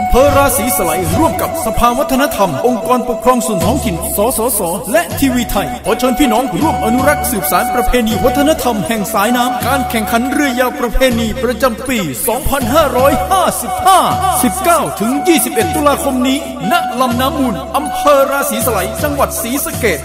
อำเภอราศีสไลยร่วมกับสภาวัฒนธรรม องค์กรปกครองส่วนท้องถิ่น สสส และทีวีไทย ขอเชิญพี่น้องร่วมอนุรักษ์สืบสารประเพณีวัฒนธรรมแห่งสายน้ำ การแข่งขันเรือยาวประเพณีประจำปี 2555 19 ถึง 21 ตุลาคมนี้ ณ ลำน้ำมูลอำเภอราศีสไลยจังหวัดศรีสะเกษ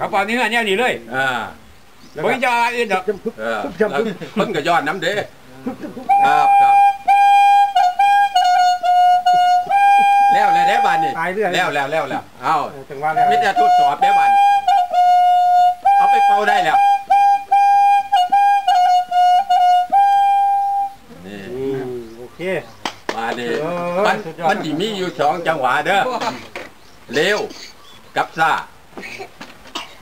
เนี่เนื้ยอเขาเป่าเนื้อเนี่ยนี่เลยอ่าบ่มีจะอื่นดอกเออแล้วเพิ่นก็ยอดน้ำเด้ครับครับแล้วแล้วได้บันนี่ตายเรื่อย แล้วแล้วแล้วแล้วเอาถึงว่าแล้วมิจะทดสอบได้บันเอาไปเป่าได้แล้วนี่อืมโอเค มาดิเออมันสุดยอด มันสิมีอยู่สองจังหวะเด้อเร็วกับซ่าจังห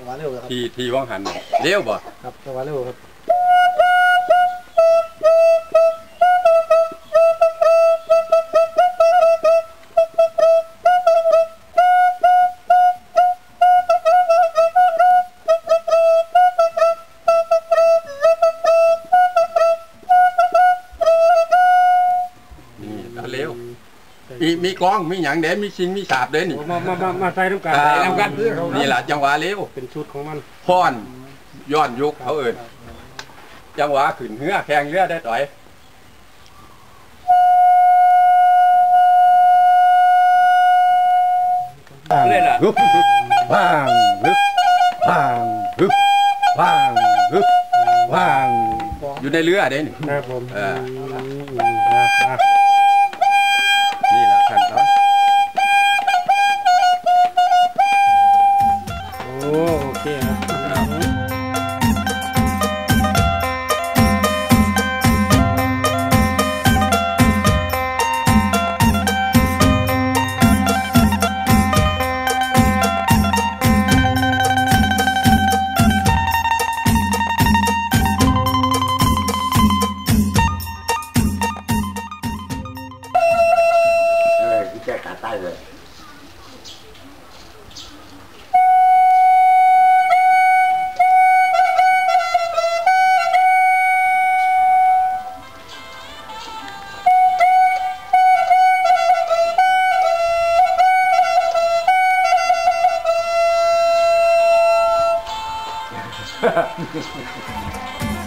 วะเร็วครับ ทีทีว่างหันน่ะเร็วบ่ครับจังหวะเร็วครับ มีมีกล้องมีหยังเด้มีชิงมีสาบเด้นี่ มามามามาใส่น้ำกันอ่าใส่น้ำกัน นี่แหละจังหวะเร็วเป็นชุดของมันพรย้อนยุคเขาเอิ้นจังหวะขึ้นเรือแข่งเรือได้ต่อยเลยล่ะ ฮึบว่างฮึบว่างฮึบว่างฮึบว่างอยู่ในเรือเด้นี่ ครับผมเออ มอ่าอ่า Ha ha ha.